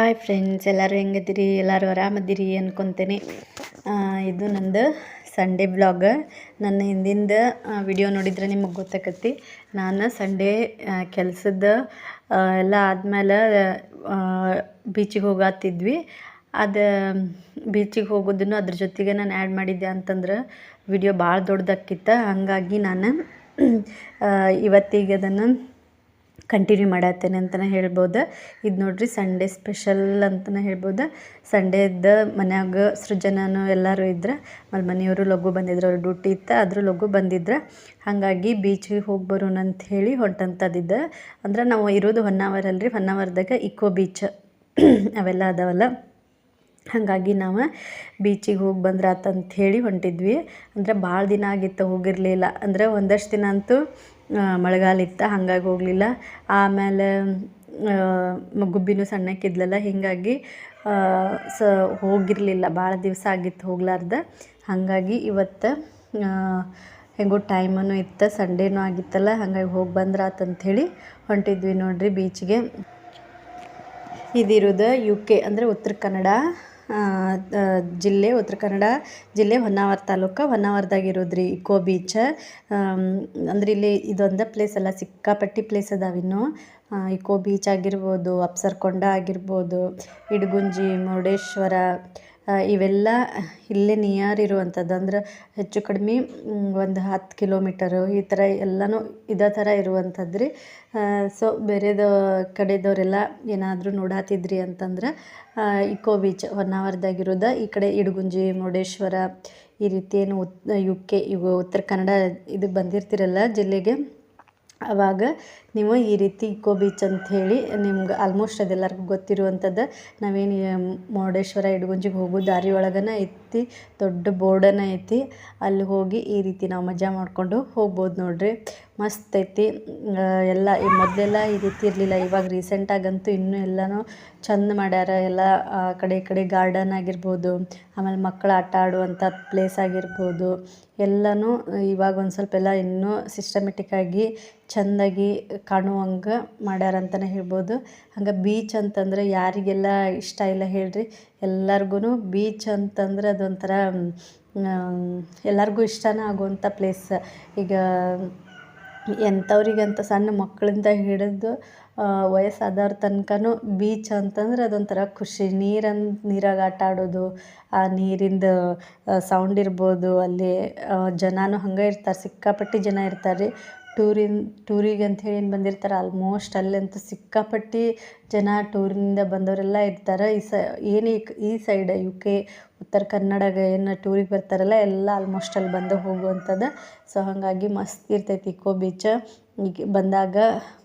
Hi friends ಎಲ್ಲರೂ ಹೆಂಗದಿರಿ ಎಲ್ಲರೂ ಆರಾಮದಿರಿ ಅನ್ಕೊತೇನೆ. ಇದು ನಂದು ಸಂಡೇ ಬ್ಲಾಗ್ ನನ್ನ ಹಿಂದಿಂದ ವಿಡಿಯೋ ನೋಡಿದ್ರೆ ನಿಮಗೆ ಗೊತ್ತಾಕತಿ ನಾನು ಸಂಡೇ ಕೆಲಸದ ಎಲ್ಲ ಆದಮೇಲೆ ಬೀಚಿಗೆ ಹೋಗತ್ತಿದ್ವಿ ಅದು ಬೀಚಿಗೆ ಹೋಗೋದನ್ನು ಅದ್ರ ಜೊತೆಗೆ ನಾನು ಆ್ಯಡ್ ಮಾಡಿದ್ದೆ ಅಂತಂದ್ರೆ ವಿಡಿಯೋ ಭಾಳ ದೊಡ್ಡದಾಕಿತ್ತ ಹಾಗಾಗಿ ನಾನು ಇವತ್ತಿಗೆ ಅದನ್ನು ಕಂಟಿನ್ಯೂ ಮಾಡತ್ತೇನೆ ಅಂತಲೇ ಹೇಳ್ಬೋದು. ಇದು ನೋಡಿರಿ ಸಂಡೇ ಸ್ಪೆಷಲ್ ಅಂತಲೇ ಹೇಳ್ಬೋದು. ಸಂಡೇದ ಮನ್ಯಾಗ ಸೃಜನನು ಎಲ್ಲರೂ ಇದ್ರೆ ಆಮೇಲೆ ಮನೆಯವರು ಲಘು ಬಂದಿದ್ರು, ಅವ್ರ ಡ್ಯೂಟಿ ಇತ್ತು, ಆದರೂ ಲಘು ಬಂದಿದ್ರು. ಹಾಗಾಗಿ ಬೀಚಿಗೆ ಹೋಗಿ ಬರೋಣ ಅಂತ ಹೇಳಿ ಹೊಂಟಂತದಿದ್ದೆ ಅಂದ್ರೆ ನಾವು ಇರೋದು ಹೊನ್ನಾವರ ಅಲ್ರಿ ಹೊನ್ನಾವರದಾಗ ಇಕೋ ಬೀಚ್ ಅವೆಲ್ಲ ಅದಾವಲ್ಲ. ಹಾಗಾಗಿ ನಾವು ಬೀಚಿಗೆ ಹೋಗಿ ಬಂದ್ರೆ ಆತಂತ ಹೇಳಿ ಹೊಂಟಿದ್ವಿ. ಅಂದರೆ ಭಾಳ ದಿನ ಆಗಿತ್ತು ಹೋಗಿರಲಿಲ್ಲ. ಅಂದರೆ ಒಂದಷ್ಟು ದಿನ ಅಂತೂ ಮಳೆಗಾಲ ಇತ್ತು, ಹಂಗಾಗಿ ಹೋಗಲಿಲ್ಲ. ಆಮೇಲೆ ಗುಬ್ಬಿನೂ ಸಣ್ಣಕ್ಕಿದ್ಲಲ್ಲ ಹೀಗಾಗಿ ಸ, ಹೋಗಿರಲಿಲ್ಲ. ಭಾಳ ದಿವಸ ಆಗಿತ್ತು ಹೋಗ್ಲಾರ್ದ. ಹಾಗಾಗಿ ಇವತ್ತು ಹೆಂಗೋ ಟೈಮನು ಇತ್ತು, ಸಂಡೇನೂ ಆಗಿತ್ತಲ್ಲ, ಹಾಗಾಗಿ ಹೋಗಿ ಬಂದ್ರೆ ಆತಂಥೇಳಿ ಹೊಂಟಿದ್ವಿ ನೋಡಿರಿ ಬೀಚ್ಗೆ. ಇದಿರೋದು ಯು ಕೆ ಅಂದರೆ ಉತ್ತರ ಕನ್ನಡ. ಜಿಲ್ಲೆ ಉತ್ತರ ಕನ್ನಡ ಜಿಲ್ಲೆ ಹೊನ್ನಾವರ ತಾಲೂಕು ಹೊನ್ನಾವರದಾಗ ರೀ ಇಕೋ ಬೀಚ್ ಅಂದ್ರೆ ಇಲ್ಲಿ ಇದೊಂದು ಪ್ಲೇಸ್ ಅಲ್ಲ, ಸಿಕ್ಕಾಪಟ್ಟಿ ಪ್ಲೇಸ್ ಅದಾವೆ ಇನ್ನು. ಇಕೋ ಬೀಚ್ ಆಗಿರ್ಬೋದು, ಅಪ್ಸರ್ಕೊಂಡ ಆಗಿರ್ಬೋದು, ಇಡಗುಂಜಿ, ಮುರುಡೇಶ್ವರ ಇವೆಲ್ಲ ಇಲ್ಲೇ ನಿಯರ್ ಇರುವಂಥದ್ದು ಅಂದ್ರೆ ಹೆಚ್ಚು ಕಡಿಮೆ ಒಂದು ಹತ್ತು ಕಿಲೋಮೀಟರು ಈ ಥರ ಎಲ್ಲನೂ ಇದೇ ಥರ ಇರುವಂಥದ್ದು ರೀ ಸೊ ಬೇರೆದ ಕಡೆದವರೆಲ್ಲ ಏನಾದರೂ ನೋಡಾತಿದ್ರಿ ಅಂತಂದ್ರೆ ಇಕೋ ಬೀಚ್ ಹೊನ್ನಾವರದಾಗಿರೋದು ಈ ಕಡೆ ಇಡಗುಂಜಿ, ಮುರುಡೇಶ್ವರ, ಈ ರೀತಿ ಏನು ಉತ್, ಯು ಕೆ ಉತ್ತರ ಕನ್ನಡ ಇದು ಬಂದಿರ್ತಿರಲ್ಲ ಜಿಲ್ಲೆಗೆ ಆವಾಗ ನೀವು ಈ ರೀತಿ ಇಕೋ ಬೀಚ್ ಅಂತ ಹೇಳಿ ನಿಮ್ಗೆ ಆಲ್ಮೋಸ್ಟ್ ಅದೆಲ್ಲರಿಗೂ ಗೊತ್ತಿರುವಂಥದ್ದು. ನಾವೇನು ಮುರುಡೇಶ್ವರ ಇಡಗುಂಜಿಗೆ ಹೋಗೋ ದಾರಿ ಒಳಗನ ಐತಿ, ದೊಡ್ಡ ಬೋರ್ಡನ ಐತಿ. ಅಲ್ಲಿ ಹೋಗಿ ಈ ರೀತಿ ನಾವು ಮಜಾ ಮಾಡಿಕೊಂಡು ಹೋಗ್ಬೋದು ನೋಡಿರಿ. ಮಸ್ತ್ ಐತಿ. ಎಲ್ಲ ಮೊದಲೆಲ್ಲ ಈ ರೀತಿ ಇರಲಿಲ್ಲ. ಇವಾಗ ರೀಸೆಂಟಾಗಂತೂ ಇನ್ನೂ ಎಲ್ಲನೂ ಚಂದ ಮಾಡ್ಯಾರ. ಎಲ್ಲ ಕಡೆ ಕಡೆ ಗಾರ್ಡನ್ ಆಗಿರ್ಬೋದು, ಆಮೇಲೆ ಮಕ್ಕಳು ಆಟ ಆಡುವಂಥ ಪ್ಲೇಸ್ ಆಗಿರ್ಬೋದು. ಎಲ್ಲನೂ ಇವಾಗ ಒಂದು ಸ್ವಲ್ಪ ಎಲ್ಲ ಇನ್ನೂ ಸಿಸ್ಟಮೆಟಿಕ್ಕಾಗಿ ಚೆಂದಾಗಿ ಕಾಣುವಂಗೆ ಮಾಡ್ಯಾರ ಅಂತಲೇ ಹೇಳ್ಬೋದು. ಹಂಗೆ ಬೀಚ್ ಅಂತಂದ್ರೆ ಯಾರಿಗೆಲ್ಲ ಇಷ್ಟ ಇಲ್ಲ ಹೇಳ್ರಿ. ಎಲ್ಲರಿಗೂ ಬೀಚ್ ಅಂತಂದ್ರೆ ಅದೊಂಥರ ಎಲ್ಲರಿಗೂ ಇಷ್ಟನೇ ಆಗುವಂಥ ಪ್ಲೇಸ್ ಈಗ ಎಂಥವ್ರಿಗಂತ ಸಣ್ಣ ಮಕ್ಕಳಿಂದ ಹಿಡಿದು ವಯಸ್ಸಾದವ್ರ ತನಕನೂ ಬೀಚ್ ಅಂತಂದ್ರೆ ಅದೊಂಥರ ಖುಷಿ. ನೀರನ್ ನೀರಾಗ ಆಟ ಆಡೋದು, ಆ ನೀರಿಂದ ಸೌಂಡ್ ಇರ್ಬೋದು. ಅಲ್ಲಿ ಜನನೂ ಹಂಗೆ ಇರ್ತಾರೆ. ಸಿಕ್ಕಾಪಟ್ಟೆ ಜನ ಇರ್ತಾರೆ ರೀ ಟೂರಿನ್, ಟೂರಿಗೆ ಹೇಳಿ ಏನು ಬಂದಿರ್ತಾರೆ ಆಲ್ಮೋಸ್ಟ್ ಅಲ್ಲಂತೂ ಸಿಕ್ಕಾಪಟ್ಟಿ ಜನ ಟೂರಿನಿಂದ ಬಂದವರೆಲ್ಲ ಇರ್ತಾರೆ. ಈ ಸ, ಏನು ಈ ಸೈಡ್ ಯು ಕೆ ಉತ್ತರ ಕನ್ನಡಗ ಏನು ಟೂರಿಗೆ ಬರ್ತಾರಲ್ಲ, ಎಲ್ಲ ಆಲ್ಮೋಸ್ಟ್ ಅಲ್ಲಿ ಬಂದು ಹೋಗುವಂಥದ್ದು ಸೊ ಹಾಗಾಗಿ ಮಸ್ತ್ ಇರ್ತೈತಿ ಇಕೋ ಬೀಚ ಈಗ ಬಂದಾಗ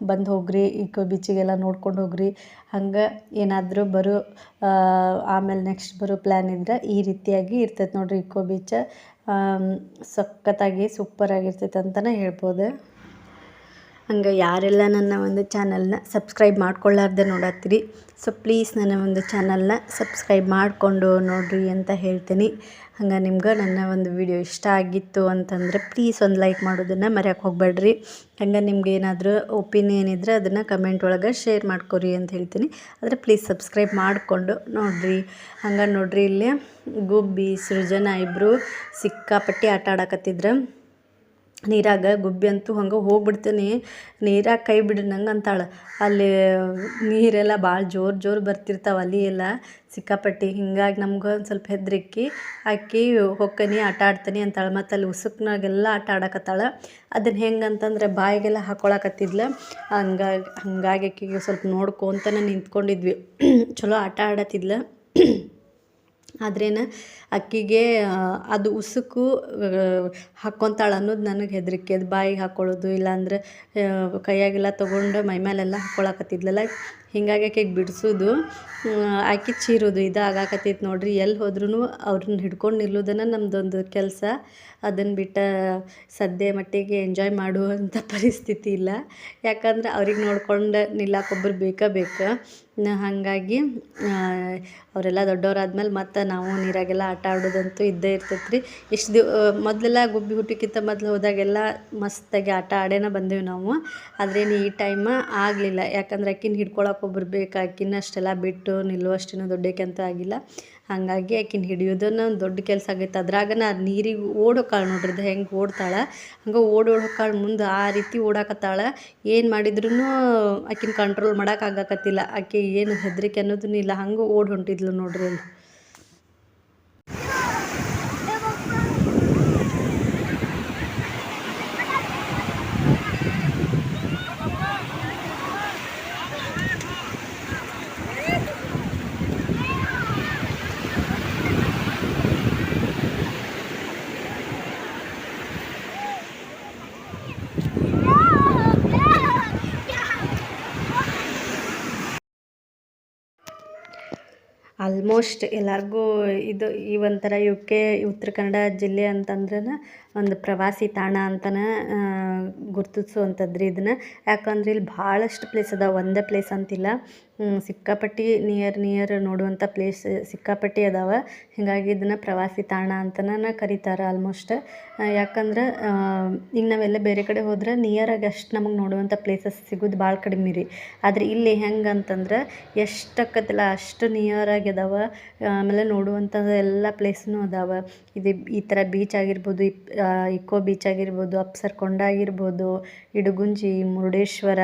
ಬಂದು ಹೋಗ್ರಿ ಇಕೋ ಬೀಚಿಗೆಲ್ಲ ನೋಡ್ಕೊಂಡು ಹೋಗ್ರಿ. ಹಂಗೆ ಏನಾದರೂ ಬರೋ ಆಮೇಲೆ ನೆಕ್ಸ್ಟ್ ಬರೋ ಪ್ಲ್ಯಾನ್ ಇದ್ರೆ ಈ ರೀತಿಯಾಗಿ ಇರ್ತೈತೆ ನೋಡಿರಿ ಇಕೋ ಬೀಚ ಸಖತ್ತಾಗಿ ಸೂಪರಾಗಿರ್ತೈತೆ ಅಂತಲೇ ಹೇಳ್ಬೋದು. ಹಂಗೆ ಯಾರೆಲ್ಲ ನನ್ನ ಒಂದು ಚಾನಲ್ನ ಸಬ್ಸ್ಕ್ರೈಬ್ ಮಾಡ್ಕೊಳ್ಳಾರ್ದೆ ನೋಡತ್ತೀರಿ. ಸೊ ಪ್ಲೀಸ್ ನನ್ನ ಒಂದು ಚಾನಲ್ನ ಸಬ್ಸ್ಕ್ರೈಬ್ ಮಾಡಿಕೊಂಡು ನೋಡಿರಿ ಅಂತ ಹೇಳ್ತೀನಿ. ಹಂಗೆ ನಿಮ್ಗೆ ನನ್ನ ಒಂದು ವಿಡಿಯೋ ಇಷ್ಟ ಆಗಿತ್ತು ಅಂತಂದರೆ ಪ್ಲೀಸ್ ಒಂದು ಲೈಕ್ ಮಾಡೋದನ್ನು ಮರೆಯೋಕೆ ಹೋಗಬೇಡ್ರಿ. ಹಂಗೆ ನಿಮ್ಗೆ ಏನಾದರೂ ಒಪಿನಿಯನ್ ಇದ್ದರೆ ಅದನ್ನು ಕಮೆಂಟ್ ಒಳಗೆ ಶೇರ್ ಮಾಡ್ಕೊರಿ ಅಂತ ಹೇಳ್ತೀನಿ. ಆದರೆ ಪ್ಲೀಸ್ ಸಬ್ಸ್ಕ್ರೈಬ್ ಮಾಡಿಕೊಂಡು ನೋಡಿರಿ. ಹಂಗೆ ನೋಡಿರಿ ಇಲ್ಲಿ ಗುಬ್ಬಿ ಸೃಜನ ಇಬ್ಬರು ಸಿಕ್ಕಾಪಟ್ಟಿ ಆಟ ಆಡಕತ್ತಿದ್ರು. ನೀರಾಗ ಗುಬ್ಬಿ ಅಂತೂ ಹಂಗೆ ಹೋಗ್ಬಿಡ್ತೀನಿ. ನೀರಾಗ ಕೈ ಬಿಡ್ರಿ ನಂಗೆ ಅಂತಾಳೆ. ಅಲ್ಲಿ ನೀರೆಲ್ಲ ಭಾಳ ಜೋರು ಜೋರು ಬರ್ತಿರ್ತಾವೆ ಅಲ್ಲಿ ಎಲ್ಲ. ಸಿಕ್ಕಾಪಟ್ಟಿ ಹಿಂಗಾಗಿ ನಮ್ಗೆ ಒಂದು ಸ್ವಲ್ಪ ಹೆದ್ರಿಕ್ಕಿ ಅಕ್ಕಿ ಹೊಕ್ಕನಿ, ಆಟ ಆಡ್ತೀನಿ ಅಂತಾಳೆ. ಮತ್ತು ಅಲ್ಲಿ ಉಸುಕ್ನಾಗೆಲ್ಲ ಆಟ ಆಡಕತ್ತಾಳೆ. ಅದನ್ನು ಹೆಂಗೆ ಅಂತಂದ್ರೆ ಬಾಯಿಗೆಲ್ಲ ಹಾಕೊಳಕತ್ತಿದ್ಲು. ಹಂಗಾಗಿ ಹಂಗಾಗಿ ಅಕ್ಕಿಗೆ ಸ್ವಲ್ಪ ನೋಡ್ಕೊತನ ನಿಂತ್ಕೊಂಡಿದ್ವಿ. ಚಲೋ ಆಟ ಆಡತ್ತಿದ್ಲು ಆದ್ರೇನು ಅಕ್ಕಿಗೆ ಅದು ಉಸುಕು ಹಾಕ್ಕೊತಾಳೆ ಅನ್ನೋದು ನನಗೆ ಹೆದರಿಕೆ. ಅದು ಬಾಯಿಗೆ ಹಾಕ್ಕೊಳ್ಳೋದು ಇಲ್ಲಾಂದ್ರೆ ಕೈಯಾಗೆಲ್ಲ ತೊಗೊಂಡು ಮೈಮೇಲೆಲ್ಲ ಹಾಕ್ಕೊಳಕತ್ತಿದ್ಲಲ್ಲ ಹೀಗಾಗಿ ಆಕೆಗೆ ಬಿಡಿಸೋದು ಆಕೆ ಚೀರೋದು ಇದು ಆಗಾಕತ್ತೈತೆ ನೋಡಿರಿ. ಎಲ್ಲಿ ಹೋದ್ರೂ ಅವ್ರನ್ನ ಹಿಡ್ಕೊಂಡು ನಿಲ್ಲೋದನ್ನು ನಮ್ಮದೊಂದು ಕೆಲಸ. ಅದನ್ನು ಬಿಟ್ಟ ಸದ್ಯ ಮಟ್ಟಿಗೆ ಎಂಜಾಯ್ ಮಾಡುವಂಥ ಪರಿಸ್ಥಿತಿ ಇಲ್ಲ. ಯಾಕಂದ್ರೆ ಅವ್ರಿಗೆ ನೋಡ್ಕೊಂಡು ನಿಲ್ಲಕ್ಕೊಬ್ಬರು ಬೇಕಾ ಬೇಕೇ. ಹಾಗಾಗಿ ಅವರೆಲ್ಲ ದೊಡ್ಡವರಾದ್ಮೇಲೆ ಮತ್ತು ನಾವು ನೀರಾಗೆಲ್ಲ ಆಟ ಆಡೋದಂತೂ ಇದ್ದೇ ಇರ್ತೈತೆ ರೀ ಇಷ್ಟು ದಿವ್ ಮೊದಲೆಲ್ಲ ಗುಬ್ಬಿ ಹುಟ್ಟಿಕ್ಕಿಂತ ಮೊದಲು ಹೋದಾಗೆಲ್ಲ ಮಸ್ತಾಗಿ ಆಟ ಆಡೇನ ಬಂದೇವು ನಾವು. ಆದ್ರೇನು ಈ ಟೈಮ ಆಗಲಿಲ್ಲ. ಯಾಕಂದ್ರೆ ಆಕಿನ ಹಿಡ್ಕೊಳಕ್ಕೆ ಒಬ್ರು ಬೇಕು, ಆಕಿನ ಅಷ್ಟೆಲ್ಲ ಬಿಟ್ಟು ನಿಲ್ಲುವಷ್ಟೇನು ದೊಡ್ಡಕ್ಕೆ ಅಂತ ಆಗಿಲ್ಲ. ಹಾಗಾಗಿ ಆಕಿನ ಹಿಡಿಯೋದನ್ನ ಒಂದು ದೊಡ್ಡ ಕೆಲಸ ಆಗೈತೆ. ಅದ್ರಾಗ ನಾ ನೀರಿಗೆ ಓಡೋಕಾಳು ನೋಡ್ರಿ, ಅದು ಹೆಂಗೆ ಓಡ್ತಾಳೆ? ಹಂಗೆ ಓಡಿ ಓಡೋಕಾಳು ಮುಂದೆ ಆ ರೀತಿ ಓಡಾಕತ್ತಾಳೆ. ಏನು ಮಾಡಿದ್ರೂ ಆಕಿನ ಕಂಟ್ರೋಲ್ ಮಾಡಕ್ಕೆ ಆಗಾಕತ್ತಿಲ್ಲ. ಆಕೆ ಏನು ಹೆದರಿಕೆ ಅನ್ನೋದೂ ಇಲ್ಲ. ಹಂಗೆ ಓಡಿ ಹೊಂಟಿದ್ಲು ನೋಡ್ರಿ ಅಲ್ಲಿ ಆಲ್ಮೋಸ್ಟ್ ಎಲ್ಲರಿಗೂ ಇದು ಈ ಒಂಥರ ಇವಕ್ಕೆ ಉತ್ತರ ಕನ್ನಡ ಜಿಲ್ಲೆ ಅಂತಂದ್ರೆ ಒಂದು ಪ್ರವಾಸಿ ತಾಣ ಅಂತನೇ ಗುರ್ತಿಸುವಂಥದ್ದು ರೀ ಇದನ್ನು. ಯಾಕಂದ್ರೆ ಇಲ್ಲಿ ಭಾಳಷ್ಟು ಪ್ಲೇಸ್ ಅದಾವೆ, ಒಂದೇ ಪ್ಲೇಸ್ ಅಂತಿಲ್ಲ. ಸಿಕ್ಕಾಪಟ್ಟಿ ನಿಯರ್ ನಿಯರ್ ನೋಡುವಂಥ ಪ್ಲೇಸ್ ಸಿಕ್ಕಾಪಟ್ಟಿ ಅದಾವೆ. ಹೀಗಾಗಿ ಇದನ್ನು ಪ್ರವಾಸಿ ತಾಣ ಅಂತನೇ ಕರೀತಾರೆ ಆಲ್ಮೋಸ್ಟ್ ಯಾಕಂದ್ರೆ ಈಗ ನಾವೆಲ್ಲ ಬೇರೆ ಕಡೆ ಹೋದ್ರೆ ನಿಯರಾಗಿ ಅಷ್ಟು ನಮಗೆ ನೋಡುವಂಥ ಪ್ಲೇಸಸ್ ಸಿಗೋದು ಭಾಳ ಕಡಿಮೆ ರೀ. ಆದ್ರೆ ಇಲ್ಲಿ ಹೆಂಗೆ ಅಂತಂದ್ರೆ ಎಷ್ಟು ಆಕತ್ತಲ್ಲ ಅಷ್ಟು ನಿಯರಾಗಿ ಅದಾವೆ ಆಮೇಲೆ ನೋಡುವಂಥದ್ದು ಎಲ್ಲ ಪ್ಲೇಸ್ನೂ ಅದಾವ. ಇದು ಈ ಥರ ಬೀಚ್ ಆಗಿರ್ಬೋದು, ಇಪ್ ಇಕೋ ಬೀಚ್ ಆಗಿರ್ಬೋದು, ಅಪ್ಸರ್ ಕೊಂಡ ಆಗಿರ್ಬೋದು, ಇಡಗುಂಜಿ, ಮುರುಡೇಶ್ವರ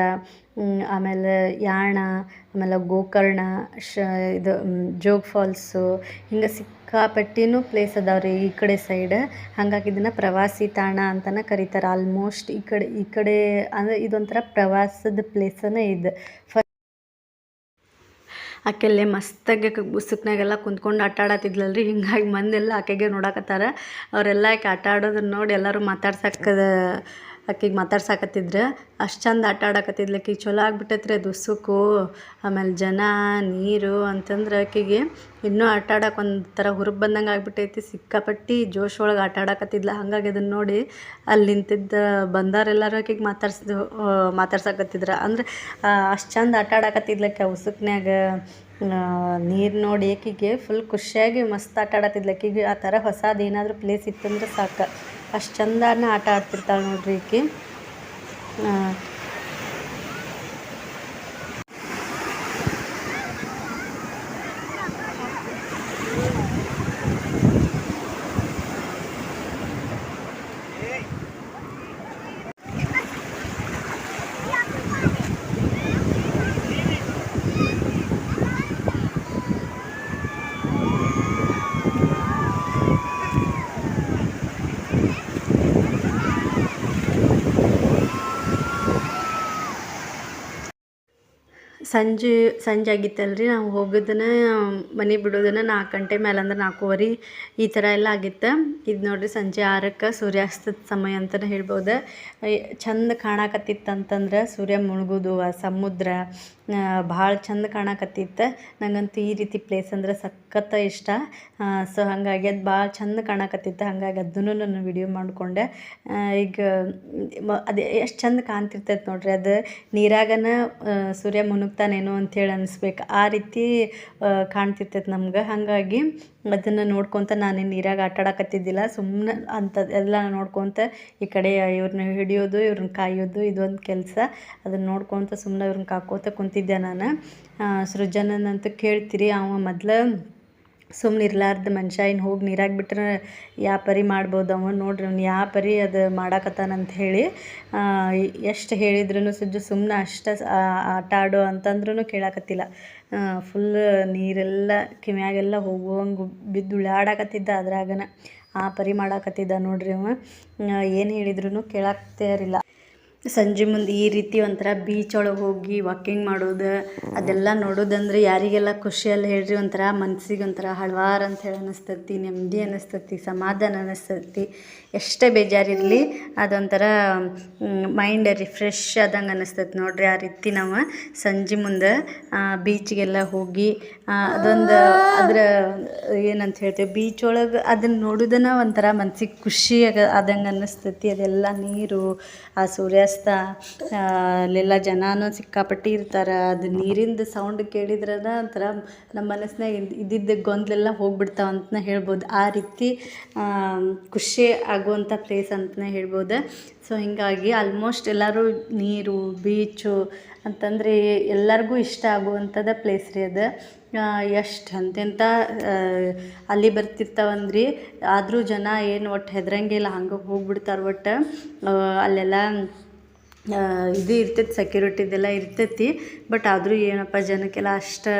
ಆಮೇಲೆ ಯಾಣ, ಆಮೇಲೆ ಗೋಕರ್ಣ, ಶ, ಇದು ಜೋಗ್ ಫಾಲ್ಸು ಹಿಂಗೆ ಸಿಕ್ಕಾಪಟ್ಟಿನೂ ಪ್ಲೇಸ್ ಅದಾವೆ ರೀ ಈ ಕಡೆ ಸೈಡ್ ಹಾಗಾಗಿ ಇದನ್ನು ಪ್ರವಾಸಿ ತಾಣ ಅಂತಲೇ ಕರೀತಾರೆ. ಆಲ್ಮೋಸ್ಟ್ ಈ ಕಡೆ ಈ ಕಡೆ, ಅಂದರೆ ಇದೊಂಥರ ಪ್ರವಾಸದ ಪ್ಲೇಸನೇ ಇದು. ಆಕೆ ಅಲ್ಲೇ ಮಸ್ತಾಗಿ ಉಸುಕ್ನಾಗೆಲ್ಲ ಕುಂತ್ಕೊಂಡು ಆಟ ಆಡತ್ತಿದ್ಲಲ್ಲ ರೀ ಹಿಂಗಾಗಿ ಮಂದೆಲ್ಲ ಆಕೆಗೆ ನೋಡಕತ್ತಾರ. ಅವರೆಲ್ಲ ಆಕೆ ಆಟ ಆಡೋದನ್ನು ನೋಡಿ ಎಲ್ಲರೂ ಮಾತಾಡ್ಸಕ್ಕೆ ಆಕಿಗೆ ಮಾತಾಡ್ಸಾಕತ್ತಿದ್ರೆ, ಅಷ್ಟು ಚಂದ ಆಟ ಆಡಕತ್ತಿದ್ಲು ಆಕಿಗೆ ಚಲೋ ಆಗ್ಬಿಟ್ಟೈತೆ ರೀ ಅದು ಉಸುಕು, ಆಮೇಲೆ ಜನ, ನೀರು ಅಂತಂದ್ರೆ ಆಕಿಗೆ ಇನ್ನೂ ಆಟ ಆಡಕ್ಕೆ ಒಂಥರ ಹುರುಪು ಬಂದಂಗೆ ಆಗಿಬಿಟ್ಟೈತಿ. ಸಿಕ್ಕಾಪಟ್ಟಿ ಜೋಶ್ ಒಳಗೆ ಆಟ ಆಡಕತ್ತಿದ್ಲು ಹಾಗಾಗಿ ಅದನ್ನು ನೋಡಿ ಅಲ್ಲಿ ನಿಂತಿದ್ದ ಬಂದವರೆಲ್ಲರೂ ಆಕಿಗೆ ಮಾತಾಡ್ಸಿದ್ರು ಮಾತಾಡ್ಸಕತ್ತಿದ್ರು. ಅಂದ್ರೆ ಅಷ್ಟು ಚಂದ ಆಟ ಆಡಕತ್ತಿದ್ಲು ಉಸುಕ್ನ್ಯಾಗ. ನೀರು ನೋಡಿ ಆಕಿಗೆ ಫುಲ್ ಖುಷಿಯಾಗಿ ಮಸ್ತ್ ಆಟ ಆಡತ್ತಿದ್ಲು ಆಕಿಗೆ ಆ ಥರ ಹೊಸದು ಏನಾದರೂ ಪ್ಲೇಸ್ ಇತ್ತಂದ್ರೆ ಸಾಕು. ಅಷ್ಟು ಚಂದನ ಆಟ ಆಡ್ತಿರ್ತಾಳೆ ನೋಡ್ರಿ ಈಕಿ. ಸಂಜೆ ಸಂಜೆ ಆಗಿತ್ತಲ್ರಿ ನಾವು ಹೋಗೋದನ್ನ, ಮನೆ ಬಿಡೋದನ್ನ ನಾಲ್ಕು ಗಂಟೆ ಮೇಲೆ ಅಂದ್ರೆ ನಾಲ್ಕೂವರೆ ಈ ಥರ ಎಲ್ಲ ಆಗಿತ್ತು. ಇದು ನೋಡಿರಿ ಸಂಜೆ ಆರಕ್ಕೆ ಸೂರ್ಯಾಸ್ತದ ಸಮಯ ಅಂತಲೇ ಹೇಳ್ಬೋದು. ಚಂದ ಕಾಣಕತ್ತಿತ್ತಂತಂದ್ರೆ ಸೂರ್ಯ ಮುಳುಗೋದು ಸಮುದ್ರ ಭಾಳ ಚಂದ ಕಾಣಕತ್ತಿತ್ತು. ನನಗಂತೂ ಈ ರೀತಿ ಪ್ಲೇಸ್ ಅಂದ್ರೆ ಸಖತ್ತ ಇಷ್ಟ. ಸೊ ಹಾಗಾಗಿ ಅದು ಭಾಳ ಚಂದ ಕಾಣಕತ್ತಿತ್ತು. ಹಾಗಾಗಿ ಅದನ್ನು ನಾನು ವಿಡಿಯೋ ಮಾಡಿಕೊಂಡೆ. ಈಗ ಅದು ಎಷ್ಟು ಚಂದ ಕಾಣ್ತಿರ್ತೈತೆ ನೋಡಿರಿ ಅದು. ನೀರಾಗನ ಸೂರ್ಯ ಮುನುಗ್ತಾನೇನೋ ಅಂಥೇಳಿ ಅನಿಸ್ಬೇಕು. ಆ ರೀತಿ ಕಾಣ್ತಿರ್ತೈತೆ ನಮ್ಗೆ. ಹಾಗಾಗಿ ಅದನ್ನು ನೋಡ್ಕೊತ ನಾನೇನು ನೀರಾಗ ಆಟಾಡಕತ್ತಿದ್ದಿಲ್ಲ. ಸುಮ್ಮನೆ ಅಂತ ಎಲ್ಲ ನೋಡ್ಕೊತ ಈ ಕಡೆ ಇವ್ರನ್ನ ಹಿಡಿಯೋದು ಇವ್ರನ್ನ ಕಾಯೋದು, ಇದೊಂದು ಕೆಲಸ. ಅದನ್ನು ನೋಡ್ಕೊತ ಸುಮ್ಮನೆ ಇವ್ರನ್ನ ಕಾಕೋತ ಕುಂತಿದ್ದೆ. ನಾನು. ಸೃಜನನಂತೂ ಕೇಳ್ತೀರಿ. ಅವ ಮೊದ್ಲು ಸುಮ್ಮನೆ ಇರ್ಲಾರ್ದ ಮನುಷ್ಯ. ಇನ್ನು ಹೋಗಿ ನೀರಾಗಿ ಬಿಟ್ರೆ ಯಾವ ಪರಿ ಮಾಡ್ಬೋದು ಅವ ನೋಡ್ರಿ ಅವ್ನು ಯಾವ ಪರಿ ಅದು ಮಾಡಾಕತ್ತಾನಂತ ಹೇಳಿ ಎಷ್ಟು ಹೇಳಿದ್ರೂ ಸುಜ್ಜು ಸುಮ್ಮನೆ ಅಷ್ಟು ಆಟ ಆಡು ಅಂತಂದ್ರೂ ಕೇಳಾಕತ್ತಿಲ್ಲ. ಫುಲ್ ನೀರೆಲ್ಲ, ಕಿವ್ಯಾಗೆಲ್ಲ ಹೋಗುವಂಗೆ ಬಿದ್ದು ಉಳ್ಳಾಡಕತ್ತಿದ್ದ ಅದ್ರಾಗನ. ಆ ಪರಿ ಮಾಡಾಕತ್ತಿದ್ದ ನೋಡ್ರಿ ಅವ. ಏನು ಹೇಳಿದ್ರೂ ಕೇಳಾಕ್ತೇ ತಯಾರಿಲ್ಲ ಸಂಜೆ ಮುಂದೆ ಈ ರೀತಿ ಒಂಥರ ಬೀಚ್ ಒಳಗೆ ಹೋಗಿ ವಾಕಿಂಗ್ ಮಾಡೋದು, ಅದೆಲ್ಲ ನೋಡೋದಂದ್ರೆ ಯಾರಿಗೆಲ್ಲ ಖುಷಿ ಅಲ್ಲ ಹೇಳ್ರಿ, ಒಂಥರ ಮನ್ಸಿಗೆ ಒಂಥರ ಹಳವಾರ ಅಂತ ಹೇಳಿ ಅನಿಸ್ತೈತಿ, ನೆಮ್ಮದಿ ಅನಿಸ್ತೈತಿ, ಸಮಾಧಾನ ಅನಿಸ್ತೈತಿ. ಎಷ್ಟೇ ಬೇಜಾರಿರಲಿ, ಅದೊಂಥರ ಮೈಂಡ್ ರಿಫ್ರೆಶ್ ಆದಂಗೆ ಅನಿಸ್ತೈತಿ ನೋಡಿರಿ ಆ ರೀತಿ ನಾವು ಸಂಜೆ ಮುಂದೆ ಬೀಚ್ಗೆಲ್ಲ ಹೋಗಿ ಅದೊಂದು ಅದರ ಏನಂತ ಹೇಳ್ತೇವೆ ಬೀಚ್ ಒಳಗೆ ಅದನ್ನು ನೋಡೋದನ್ನ ಒಂಥರ ಮನ್ಸಿಗೆ ಖುಷಿ ಆಗ, ಆದಂಗೆ ಅನ್ನಿಸ್ತೈತಿ ಅದೆಲ್ಲ ನೀರು, ಆ ಸೂರ್ಯಾಸ್ತ ವ್ಯಸ್ತ ಅಲ್ಲೆಲ್ಲ ಜನನೂ ಸಿಕ್ಕಾಪಟ್ಟೆ ಇರ್ತಾರೆ ಅದು ನೀರಿಂದು ಸೌಂಡ್ ಕೇಳಿದ್ರನ ಒಂಥರ ನಮ್ಮ ಮನಸ್ಸಿನಾಗ ಇದ್ದಿದ್ದ ಗೊಂದಲೆಲ್ಲ ಹೋಗ್ಬಿಡ್ತಾವೆ ಅಂತಲೇ ಹೇಳ್ಬೋದು. ಆ ರೀತಿ ಖುಷಿ ಆಗುವಂಥ ಪ್ಲೇಸ್ ಅಂತಲೇ ಹೇಳ್ಬೋದು. ಸೊ ಹೀಗಾಗಿ ಆಲ್ಮೋಸ್ಟ್ ಎಲ್ಲರೂ ನೀರು ಬೀಚು ಅಂತಂದರೆ ಎಲ್ಲರಿಗೂ ಇಷ್ಟ ಆಗುವಂಥದ್ದು ಪ್ಲೇಸ್ ರೀ ಅದು. ಎಷ್ಟು ಎಂತೆಂಥ ಅಲ್ಲಿ ಬರ್ತಿರ್ತಾವಂದ್ರಿ. ಆದರೂ ಜನ ಏನು ಒಟ್ಟು ಹೆದರಂಗಿಲ್ಲ, ಹಂಗೆ ಹೋಗ್ಬಿಡ್ತಾರೆ ಒಟ್ಟು. ಅಲ್ಲೆಲ್ಲ ಇದು ಇರ್ತೈತಿ ಸೆಕ್ಯೂರಿಟಿದೆಲ್ಲ ಇರ್ತೈತಿ. ಬಟ್ ಆದರೂ ಏನಪ್ಪ, ಜನಕ್ಕೆಲ್ಲ ಅಷ್ಟು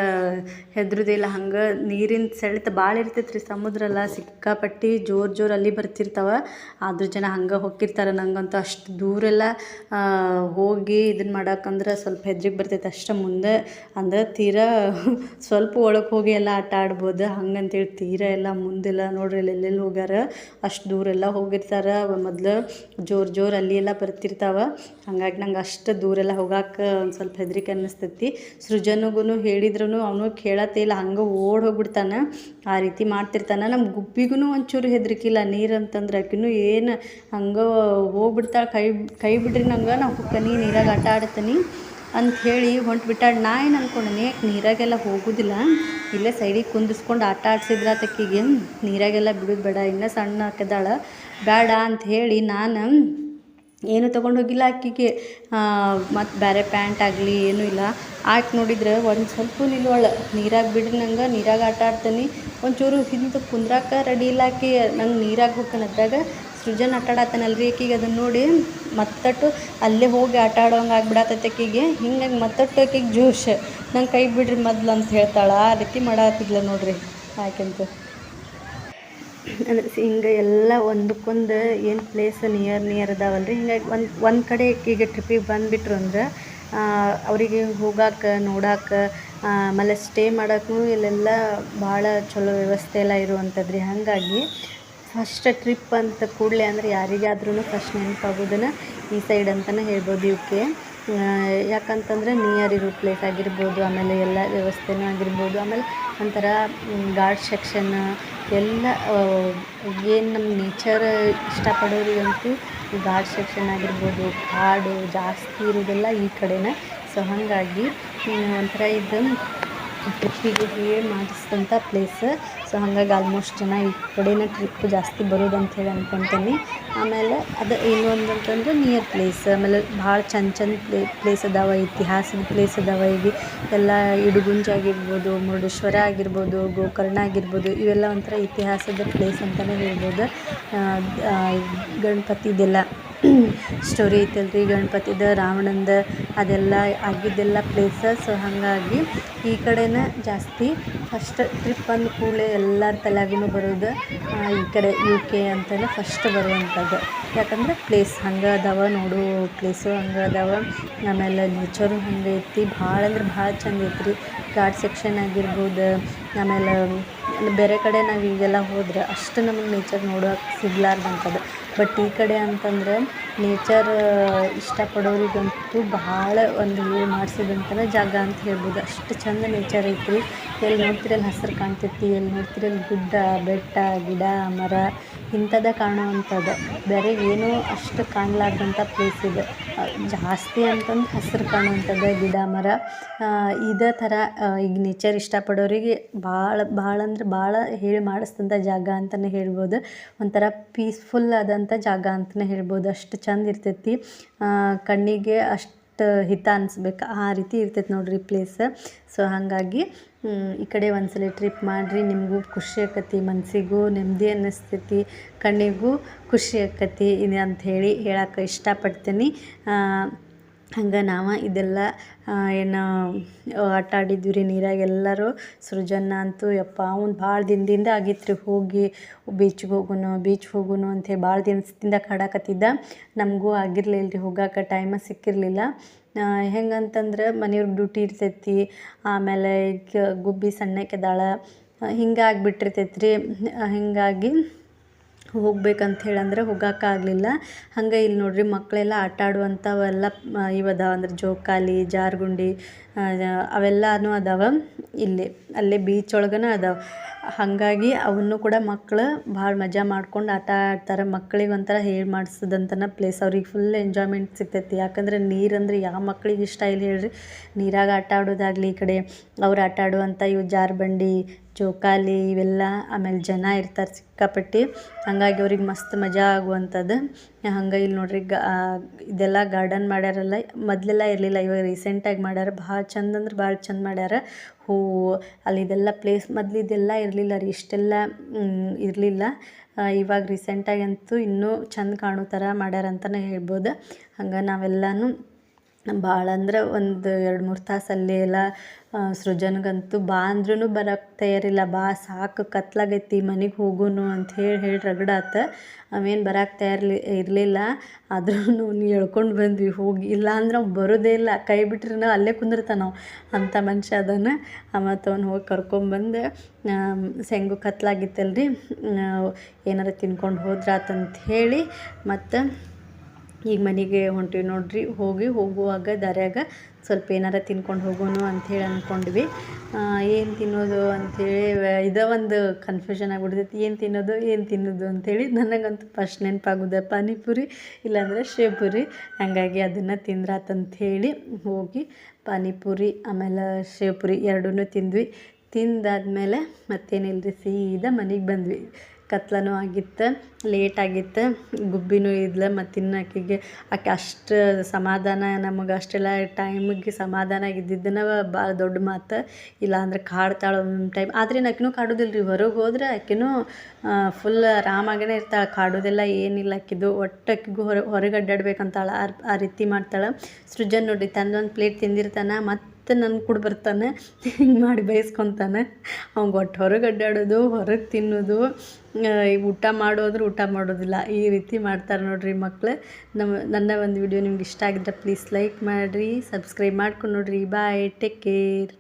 ಹೆದ್ರುದಿಲ್ಲ ಹಂಗೆ ನೀರಿನ ಸೆಳೆತ ಭಾಳ ಇರ್ತೈತೆ ರೀ ಸಮುದ್ರ ಅಲ್ಲ ಸಿಕ್ಕಾಪಟ್ಟಿ ಜೋರು ಜೋರು ಅಲ್ಲಿ ಬರ್ತಿರ್ತಾವೆ. ಆದರೂ ಜನ ಹಂಗೆ ಹೋಗಿರ್ತಾರೆ ನಂಗಂತೂ ಅಷ್ಟು ದೂರೆಲ್ಲ ಹೋಗಿ ಇದನ್ನು ಮಾಡಕ್ಕಂದ್ರೆ ಸ್ವಲ್ಪ ಹೆದ್ರಿಗೆ ಬರ್ತೈತೆ. ಅಷ್ಟು ಮುಂದೆ ಅಂದ್ರೆ ತೀರಾ ಸ್ವಲ್ಪ ಒಳಗೆ ಹೋಗಿ ಎಲ್ಲ ಆಟ ಆಡ್ಬೋದು. ಹಂಗಂತೇಳಿ ತೀರಾ ಎಲ್ಲ ಮುಂದೆಲ್ಲ ನೋಡ್ರಿ ಎಲ್ಲೆಲ್ಲಿ ಹೋಗ್ಯಾರ? ಅಷ್ಟು ದೂರೆಲ್ಲ ಹೋಗಿರ್ತಾರೆ. ಮೊದಲು ಜೋರು ಜೋರು ಅಲ್ಲಿ ಎಲ್ಲ ಬರ್ತಿರ್ತಾವೆ. ಹಂಗಾಗಿ ನಂಗೆ ಅಷ್ಟು ದೂರೆಲ್ಲ ಹೋಗಕ್ಕೆ ಒಂದು ಸ್ವಲ್ಪ ಹೆದರಿಕೆ ಅನ್ನಿಸ್ತೈತಿ ಸೃಜನಗೂ ಹೇಳಿದ್ರೂ ಅವನು ಕೇಳತ್ತೇ, ಇಲ್ಲ ಹಂಗೆ ಓಡಿ ಹೋಗ್ಬಿಡ್ತಾನೆ, ಆ ರೀತಿ ಮಾಡ್ತಿರ್ತಾನೆ. ನಮ್ಮ ಗುಬ್ಬಿಗೂ ಒಂಚೂರು ಹೆದ್ರಿಕಿಲ್ಲ, ನೀರು ಅಂತಂದ್ರೆ ಆಕಿನೂ ಏನು ಹಂಗೆ ಹೋಗ್ಬಿಡ್ತಾಳೆ ಕೈ ಕೈ ಬಿಡ್ರಿ ನಂಗೆ, ನಾವು ಹುಕ್ಕನಿ ನೀರಾಗ ಆಟ ಆಡ್ತೀನಿ ಅಂತ ಹೇಳಿ ಹೊಂಟು ಬಿಟ್ಟಾಳೆ. ನಾ ಏನು ಅನ್ಕೊಂಡೀನಿ, ಯಾಕೆ ನೀರಾಗೆಲ್ಲ ಹೋಗೋದಿಲ್ಲ. ಇಲ್ಲೇ ಸೈಡಿಗೆ ಕುಂದಿಸ್ಕೊಂಡು ಆಟ ಆಡ್ಸಿದ್ರ ತಕ್ಕಿಗೆ ನೀರಾಗೆಲ್ಲ ಬಿಡೋದು ಬೇಡ, ಇನ್ನೂ ಸಣ್ಣ ಹಾಕಿದಾಳೆ ಬೇಡ ಅಂತ ಹೇಳಿ ನಾನು ಏನು ತೊಗೊಂಡು ಹೋಗಿಲ್ಲ ಆಕೆಗೆ. ಮತ್ತು ಬೇರೆ ಪ್ಯಾಂಟ್ ಆಗಲಿ ಏನೂ ಇಲ್ಲ. ಆಕೆ ನೋಡಿದ್ರೆ ಒಂದು ಸ್ವಲ್ಪ ನಿಲ್ವಳ ನೀರಾಗ ಬಿಡ್ರಿ ನಂಗೆ, ನೀರಾಗ ಆಟ ಆಡ್ತೀನಿ. ಒಂಚೂರು ಹಿಂದೆ ಕುಂದ್ರಾಕ ರೆಡಿ ಇಲ್ಲ ಆಕೆ. ನಂಗೆ ನೀರಾಗ ಹೋಗ್ತಾನೆ ಸೃಜನ್ ಆಟ ಆಡತ್ತಾನಲ್ಲ ರೀ ಆಕಿಗೆ ಅದನ್ನು ನೋಡಿ. ಮತ್ತಟ್ಟು ಅಲ್ಲೇ ಹೋಗಿ ಆಟ ಆಡೋಂಗೆ ಆಗ್ಬಿಡತ್ತೈತೆ ಆಕಿಗೆ. ಹಿಂಗಾಗಿ ಮತ್ತಟ್ಟು ಆಕಿಗೆ ಜೋಶ್. ನಂಗೆ ಕೈ ಬಿಡ್ರಿ ಮೊದ್ಲು ಅಂತ ಹೇಳ್ತಾಳೆ. ಆ ರೀತಿ ಮಾಡತ್ತಿದ್ಲ ನೋಡಿರಿ. ಆಕೆಂತು ಅಂದ್ರೆ ಹಿಂಗೆ ಎಲ್ಲ ಒಂದಕ್ಕೊಂದು ಏನು ಪ್ಲೇಸ್ ನಿಯರ್ ನಿಯರ್ ಅದಾವಲ್ಲ ರೀ ಹಿಂಗಾಗಿ ಒಂದು ಒಂದು ಕಡೆ ಈಗ ಟ್ರಿಪ್ಪಿಗೆ ಬಂದುಬಿಟ್ರು ಅಂದ್ರೆ ಅವರಿಗೆ ಹೋಗಾಕ, ನೋಡಾಕ ಆಮೇಲೆ ಸ್ಟೇ ಮಾಡೋಕ್ಕೂ ಇಲ್ಲೆಲ್ಲ ಭಾಳ ಚಲೋ ವ್ಯವಸ್ಥೆ ಎಲ್ಲ ಇರುವಂಥದ್ದು ರೀ ಹಾಗಾಗಿ ಫಸ್ಟ್ ಟ್ರಿಪ್ ಅಂತ ಕೂಡಲೇ ಅಂದ್ರೆ ಯಾರಿಗಾದ್ರೂ ಫಸ್ಟ್ ನೆನಪಾಗೋದನ್ನು ಈ ಸೈಡ್ ಅಂತಲೇ ಹೇಳ್ಬೋದು ಇವಕ್ಕೆ ಯಾಕಂತಂದರೆ ನಿಯರ್ ಇರೋ ಪ್ಲೇಸ್ ಆಗಿರ್ಬೋದು, ಆಮೇಲೆ ಎಲ್ಲ ವ್ಯವಸ್ಥೆನೂ ಆಗಿರ್ಬೋದು, ಆಮೇಲೆ ಒಂಥರ ಗಾರ್ಡ್ ಸೆಕ್ಷನ್ ಎಲ್ಲ ಏನು ನಮ್ಮ ನೇಚರ್ ಇಷ್ಟಪಡೋರಿಗಂತೂ ಘಾಟ್ ಸೆಕ್ಷನ್ ಆಗಿರ್ಬೋದು, ಕಾಡು ಜಾಸ್ತಿ ಇರೋದೆಲ್ಲ ಈ ಕಡೆನೇ. ಸೊ ಹಾಗಾಗಿ ಒಂಥರ ಇದು ಟ್ರಿಪ್ಪಿಗೆ ಮಾಡಿಸಿದಂಥ ಪ್ಲೇಸ್ ಸೊ ಹಾಗಾಗಿ ಆಲ್ಮೋಸ್ಟ್ ಜನ ಈ ಕಡೆನೇ ಟ್ರಿಪ್ ಜಾಸ್ತಿ ಬರೋದು ಅಂಥೇಳಿ ಅಂದ್ಕೊತೀನಿ ಆಮೇಲೆ ಅದು ಇನ್ನೊಂದು ಅಂತಂದ್ರೆ ನಿಯರ್ ಪ್ಲೇಸ್ ಆಮೇಲೆ ಭಾಳ ಚಂದ ಚಂದ ಪ್ಲೇ ಪ್ಲೇಸ್ ಅದಾವ, ಇತಿಹಾಸದ ಪ್ಲೇಸ್ ಅದಾವ ಇಲ್ಲಿ ಎಲ್ಲ ಇಡುಗುಂಜ್ ಆಗಿರ್ಬೋದು, ಮುರುಡೇಶ್ವರ ಆಗಿರ್ಬೋದು, ಗೋಕರ್ಣ ಆಗಿರ್ಬೋದು, ಇವೆಲ್ಲ ಒಂಥರ ಇತಿಹಾಸದ ಪ್ಲೇಸ್ ಅಂತಲೇ ಹೇಳ್ಬೋದು. ಗಣಪತಿದೆಲ್ಲ. ಸ್ಟೋರಿ ಐತಲ್ಲ ರೀ ಗಣಪತಿದು, ರಾವಣಂದ, ಅದೆಲ್ಲ ಆಗಿದ್ದೆಲ್ಲ ಪ್ಲೇಸಸ್ ಹಾಗಾಗಿ ಈ ಕಡೆನೇ ಜಾಸ್ತಿ ಫಸ್ಟ್ ಟ್ರಿಪ್ ಅಂದ ಕೂಡಲೇ ಎಲ್ಲರ ತಲೆಯಾಗೂ ಬರೋದು ಈ ಕಡೆ ಯು ಕೆ ಅಂತಲೇ ಫಸ್ಟ್ ಬರುವಂಥದ್ದು. ಯಾಕಂದ್ರೆ ಪ್ಲೇಸ್ ಹಂಗೆ ಅದಾವ, ನೋಡೋ ಪ್ಲೇಸು ಹಂಗೆ ಅದಾವ. ಆಮೇಲೆ ನೇಚರು ಹಂಗೆ ಐತಿ, ಭಾಳ ಅಂದ್ರೆ ಭಾಳ ಚಂದ ಐತ್ರಿ. ಘಾಟ್ ಸೆಕ್ಷನ್ ಆಗಿರ್ಬೋದು, ಆಮೇಲೆ ಬೇರೆ ಕಡೆ ನಾವು ಈಗೆಲ್ಲ ಹೋದ್ರೆ ಅಷ್ಟು ನಮಗೆ ನೇಚರ್ ನೋಡೋಕೆ ಸಿಗ್ಲಾರ್ದಂಥದ್ದು. ಬಟ್ ಈ ಕಡೆ ಅಂತಂದ್ರೆ ನೇಚರ್ ಇಷ್ಟಪಡೋರಿಗಂತೂ ಭಾಳ ಒಂದು ಇದು ಮಾಡ್ಸಿದಂಥದ್ದು ಜಾಗ ಅಂತ ಹೇಳ್ಬೋದು. ಅಷ್ಟು ಚಂದ ನೇಚರ್ ಐತ್ರಿ. ಎಲ್ಲಿ ನೋಡ್ತೀರಿ ಅಲ್ಲಿ ಹಸ್ರು ಕಾಣ್ತೈತಿ ಎಲ್ಲಿ ನೋಡ್ತೀರಿ ಅಲ್ಲಿ ಗುಡ್ಡ, ಬೆಟ್ಟ, ಗಿಡ, ಮರ ಇಂಥದ್ದೇ ಕಾಣುವಂಥದ್ದು ಬೇರೆ ಏನೂ ಅಷ್ಟು ಕಾಣಲಾರ್ದಂಥ ಪ್ಲೇಸ್ ಇದು. ಜಾಸ್ತಿ ಅಂತಂದ್ರೆ ಹಸ್ರು ಕಾಣುವಂಥದ್ದು ಗಿಡ, ಮರ ಇದೇ ಥರ ಈಗ ನೇಚರ್ ಇಷ್ಟಪಡೋರಿಗೆ ಭಾಳ ಭಾಳ ಅಂದ್ರೆ ಭಾಳ ಹೇಳಿ ಮಾಡಿಸ್ದಂಥ ಜಾಗ ಅಂತಲೇ ಹೇಳ್ಬೋದು. ಒಂಥರ ಪೀಸ್ಫುಲ್ ಆದಂಥ ಜಾಗ ಅಂತಲೇ ಹೇಳ್ಬೋದು. ಅಷ್ಟು ಚಂದ ಇರ್ತೈತಿ. ಕಣ್ಣಿಗೆ ಅಷ್ಟು ಹಿತ ಅನ್ಸ್ಬೇಕು. ಆ ರೀತಿ ಇರ್ತೈತೆ ನೋಡಿರಿ ಪ್ಲೇಸ್ ಸೊ ಹಾಗಾಗಿ ಈ ಕಡೆ ಒಂದ್ಸಲ ಟ್ರಿಪ್ ಮಾಡಿರಿ. ನಿಮಗೂ ಖುಷಿ ಆಕತಿ ಮನಸ್ಸಿಗೂ ನೆಮ್ಮದಿ ಅನ್ನಿಸ್ತೈತಿ, ಕಣ್ಣಿಗೂ ಖುಷಿ ಆಕತಿ. ಇದು ಅಂಥೇಳಿ ಹೇಳಕ್ಕೆ ಇಷ್ಟಪಡ್ತೀನಿ. ಹಂಗೆ ನಾವು ಇದೆಲ್ಲ ಏನು ಆಟ ಆಡಿದ್ವಿ ರೀ ನೀರಾಗ ಎಲ್ಲರೂ. ಸೃಜನ್ನ ಅಂತೂ ಯಪ್ಪ, ಅವ್ನು ಭಾಳ ದಿನದಿಂದ ಆಗಿತ್ತು ರೀ ಹೋಗಿ ಬೀಚ್ಗೆ ಹೋಗೋನು ಬೀಚ್ ಹೋಗೋನು ಅಂಥೇಳಿ ಭಾಳ ದಿನದಿಂದ ಕಾಡಕತ್ತಿದ್ದ. ನಮಗೂ ಆಗಿರಲಿಲ್ಲ ರೀ ಹೋಗಕ್ಕೆ ಟೈಮ ಸಿಕ್ಕಿರಲಿಲ್ಲ. ಹೆಂಗಂತಂದ್ರೆ ಮನೆಯವ್ರಿಗೆ ಡ್ಯೂಟಿ ಇರ್ತೈತಿ, ಆಮೇಲೆ ಗುಬ್ಬಿ ಸಣ್ಣಕ್ಕಿದಾಳೆ ಹಿಂಗಾಗಿ ಬಿಟ್ಟಿರ್ತೈತೆ ರೀ ಹೀಗಾಗಿ ಹೋಗ್ಬೇಕಂತ ಹೇಳಂದ್ರೆ ಹೋಗೋಕ್ಕಾಗಲಿಲ್ಲ. ಹಂಗೆ ಇಲ್ಲಿ ನೋಡಿರಿ ಮಕ್ಕಳೆಲ್ಲ ಆಟ ಆಡುವಂಥವೆಲ್ಲ ಇವು ಅದಾವೆ ಅಂದ್ರೆ ಜೋಕಾಲಿ, ಜಾರುಗುಂಡಿ ಅವೆಲ್ಲನೂ ಅದಾವೆ ಇಲ್ಲಿ. ಅಲ್ಲೇ ಬೀಚ್ ಒಳಗನ ಅದಾವೆ. ಹಾಗಾಗಿ ಅವನ್ನು ಕೂಡ ಮಕ್ಕಳು ಭಾಳ ಮಜಾ ಮಾಡ್ಕೊಂಡು ಆಟ ಆಡ್ತಾರೆ. ಮಕ್ಕಳಿಗೆ ಒಂಥರ ಹೇಳಿ ಮಾಡಿಸಿದಂತನ ಪ್ಲೇಸ್ ಅವ್ರಿಗೆ ಫುಲ್ ಎಂಜಾಯ್ಮೆಂಟ್ ಸಿಗ್ತೈತಿ. ಯಾಕಂದ್ರೆ ನೀರಂದ್ರೆ ಯಾವ ಮಕ್ಳಿಗೆ ಇಷ್ಟ ಇಲ್ಲ ಹೇಳ್ರಿ. ನೀರಾಗ ಆಟ ಆಡೋದಾಗಲಿ ಈ ಕಡೆ, ಅವ್ರು ಆಟ ಆಡುವಂಥ ಇವು ಜಾರುಬಂಡಿ ಜೋಕಾಲಿ ಇವೆಲ್ಲ ಆಮೇಲೆ ಜನ ಇರ್ತಾರೆ ಸಿಕ್ಕಾಪಟ್ಟೆ. ಹಾಗಾಗಿ ಅವ್ರಿಗೆ ಮಸ್ತ್ ಮಜಾ ಆಗುವಂಥದ್ದು ಹಂಗೆ ಇಲ್ಲಿ ನೋಡ್ರಿ ಗಾ, ಇದೆಲ್ಲ ಗಾರ್ಡನ್ ಮಾಡ್ಯಾರಲ್ಲ, ಮೊದಲೆಲ್ಲ ಇರಲಿಲ್ಲ, ಇವಾಗ ರೀಸೆಂಟಾಗಿ ಮಾಡ್ಯಾರ, ಭಾಳ ಚಂದ ಅಂದ್ರೆ ಭಾಳ ಚಂದ ಮಾಡ್ಯಾರ. ಹೂವು ಅಲ್ಲಿ ಇದೆಲ್ಲ ಪ್ಲೇಸ್ ಮೊದ್ಲು ಇದೆಲ್ಲ ಇರಲಿಲ್ಲ ರೀ, ಇಷ್ಟೆಲ್ಲ ಇರಲಿಲ್ಲ. ಇವಾಗ ರೀಸೆಂಟಾಗಿ ಅಂತೂ ಇನ್ನೂ ಚಂದ ಕಾಣೋ ಥರ ಮಾಡ್ಯಾರ ಅಂತಲೇ ಹೇಳ್ಬೋದು. ಹಂಗೆ ನಾವೆಲ್ಲನೂ ಭಾಳ ಅಂದ್ರೆ ಒಂದು ಎರಡು ಮೂರು ತಾಸು ಅಲ್ಲೇ ಎಲ್ಲ ಸೃಜನ್ಗಂತೂ ಬಾ ಅಂದ್ರೂ ಬರಕ್ಕೆ ತಯಾರಿಲ್ಲ. ಬಾ, ಸಾಕು, ಕತ್ಲಾಗೈತಿ, ಮನೆಗೆ ಹೋಗುನು ಅಂತ ಹೇಳಿ ಹೇಳಿ ರಗಡಾತ. ಅವೇನು ಬರಕ್ಕೆ ತಯಾರಿಲಿ, ಇರಲಿಲ್ಲ. ಆದ್ರೂ ಎಳ್ಕೊಂಡು ಬಂದ್ವಿ. ಹೋಗಿ, ಇಲ್ಲ ಅಂದ್ರೆ ಅವ್ನು ಬರೋದೇ ಇಲ್ಲ. ಕೈ ಬಿಟ್ರೆ ಅಲ್ಲೇ ಕುಂದಿರ್ತಾನೆ ಅವ ಅಂಥ ಮನುಷ್ಯ ಅದಾನ. ಮತ್ತು ಅವ್ನು ಹೋಗಿ ಕರ್ಕೊಂಬಂದು ಸೆಂಗು ಕತ್ಲಾಗಿತ್ತಲ್ಲ ರೀ ಏನಾರ ತಿನ್ಕೊಂಡು ಹೋದ್ರಾತಂತ ಹೇಳಿ ಮತ್ತು ಈಗ ಮನೆಗೆ ಹೊಂಟೀವಿ ನೋಡಿರಿ, ಹೋಗಿ ಹೋಗುವಾಗ ದಾರ್ಯಾಗ ಸ್ವಲ್ಪ ಏನಾರ ತಿನ್ಕೊಂಡು ಹೋಗೋಣ ಅಂಥೇಳಿ ಅಂದ್ಕೊಂಡ್ವಿ ಏನು ತಿನ್ನೋದು ಅಂಥೇಳಿ ಇದೇ ಒಂದು ಕನ್ಫ್ಯೂಷನ್ ಆಗಿಬಿಡ್ತೈತಿ. ಏನು ತಿನ್ನೋದು ಏನು ತಿನ್ನೋದು ಅಂಥೇಳಿ ನನಗಂತೂ ಫಸ್ಟ್ ನೆನಪಾಗೋದು. ಪಾನಿಪುರಿ ಇಲ್ಲಾಂದ್ರೆ ಶೇಪುರಿ. ಹಾಗಾಗಿ ಅದನ್ನು ತಿಂದ್ರಾತಂಥೇಳಿ ಹೋಗಿ ಪಾನಿಪುರಿ, ಆಮೇಲೆ ಶೇಪುರಿ ಎರಡೂ ತಿಂದ್ವಿ. ತಿಂದಾದ್ಮೇಲೆ ಮತ್ತೇನಿಲ್ಲ ರೀ ಸೀದಾ ಮನೆಗೆ ಬಂದ್ವಿ. ಕತ್ಲನೂ ಆಗಿತ್ತು, ಲೇಟ್ ಆಗಿತ್ತು, ಗುಬ್ಬಿನೂ ಇದ್ಲು ಮತ್ತು ಇನ್ನು ಆಕೆಗೆ ಆಕೆ ಅಷ್ಟು ಸಮಾಧಾನ, ನಮಗೆ ಅಷ್ಟೆಲ್ಲ ಟೈಮಿಗೆ ಸಮಾಧಾನ ಆಗಿದ್ದಿದ್ದನ ಭಾಳ ದೊಡ್ಡ ಮಾತು. ಇಲ್ಲಾಂದ್ರೆ ಕಾಡ್ತಾಳೆ ಒಂದು ಟೈಮ್ ಆದ್ರೆ ಆಕೆನೂ ಕಾಡೋದಿಲ್ಲ ರೀ ಹೊರಗೆ ಹೋದ್ರೆ ಆಕೆನೂ ಫುಲ್ ಆರಾಮಾಗೇ ಇರ್ತಾಳೆ. ಕಾಡೋದೆಲ್ಲ ಏನಿಲ್ಲ ಆಕಿದು. ಆಕಿಗೂ ಹೊರ, ಹೊರಗೆ ಅಡ್ಡಾಡ್ಬೇಕಂತಾಳೆ ಆ ರೀತಿ ಮಾಡ್ತಾಳೆ. ಸೃಜನ್ ನೋಡಿರಿ, ತಂದೊಂದು ಪ್ಲೇಟ್ ತಿಂದಿರ್ತಾನೆ. ಮತ್ತು ನನ್ನ ಕೂಡ ಬರ್ತಾನೆ. ಹಿಂಗೆ ಮಾಡಿ ಬೈಸ್ಕೊತಾನೆ. ಅವ್ಗೆ ಒಟ್ಟು ಹೊರಗೆ ಅಡ್ಡಾಡೋದು, ಹೊರಗೆ ತಿನ್ನೋದು ಊಟ ಮಾಡೋದ್ರೆ ಊಟ ಮಾಡೋದಿಲ್ಲ. ಈ ರೀತಿ ಮಾಡ್ತಾರೆ ನೋಡಿರಿ ಮಕ್ಳು. ನಮ್ಮ ನನ್ನ ಒಂದು ವಿಡಿಯೋ ನಿಮ್ಗೆ ಇಷ್ಟ ಆಗಿದ್ರೆ ಪ್ಲೀಸ್ ಲೈಕ್ ಮಾಡಿರಿ ಸಬ್ಸ್ಕ್ರೈಬ್ ಮಾಡ್ಕೊಂಡು ನೋಡಿರಿ. Bye take care